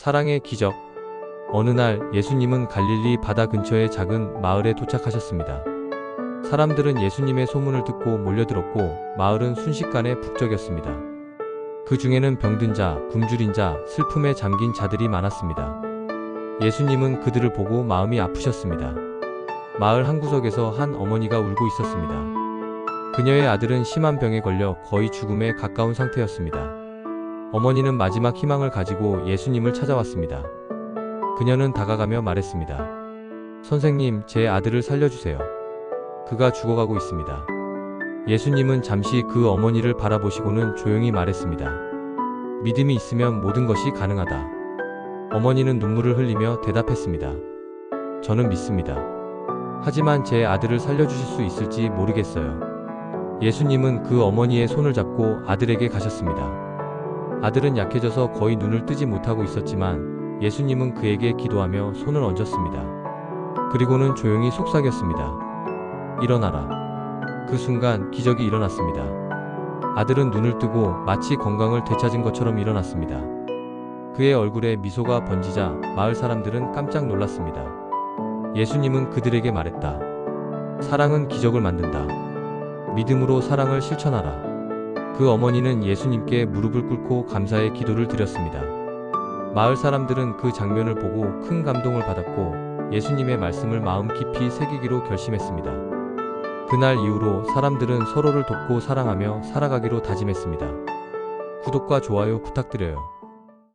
사랑의 기적. 어느 날 예수님은 갈릴리 바다 근처의 작은 마을에 도착하셨습니다. 사람들은 예수님의 소문을 듣고 몰려들었고 마을은 순식간에 북적였습니다. 그 중에는 병든 자, 굶주린 자, 슬픔에 잠긴 자들이 많았습니다. 예수님은 그들을 보고 마음이 아프셨습니다. 마을 한 구석에서 한 어머니가 울고 있었습니다. 그녀의 아들은 심한 병에 걸려 거의 죽음에 가까운 상태였습니다. 어머니는 마지막 희망을 가지고 예수님을 찾아왔습니다. 그녀는 다가가며 말했습니다. 선생님, 제 아들을 살려주세요. 그가 죽어가고 있습니다. 예수님은 잠시 그 어머니를 바라보시고는 조용히 말했습니다. 믿음이 있으면 모든 것이 가능하다. 어머니는 눈물을 흘리며 대답했습니다. 저는 믿습니다. 하지만 제 아들을 살려주실 수 있을지 모르겠어요. 예수님은 그 어머니의 손을 잡고 아들에게 가셨습니다. 아들은 약해져서 거의 눈을 뜨지 못하고 있었지만 예수님은 그에게 기도하며 손을 얹었습니다. 그리고는 조용히 속삭였습니다. 일어나라. 그 순간 기적이 일어났습니다. 아들은 눈을 뜨고 마치 건강을 되찾은 것처럼 일어났습니다. 그의 얼굴에 미소가 번지자 마을 사람들은 깜짝 놀랐습니다. 예수님은 그들에게 말했다. 사랑은 기적을 만든다. 믿음으로 사랑을 실천하라. 그 어머니는 예수님께 무릎을 꿇고 감사의 기도를 드렸습니다. 마을 사람들은 그 장면을 보고 큰 감동을 받았고 예수님의 말씀을 마음 깊이 새기기로 결심했습니다. 그날 이후로 사람들은 서로를 돕고 사랑하며 살아가기로 다짐했습니다. 구독과 좋아요 부탁드려요.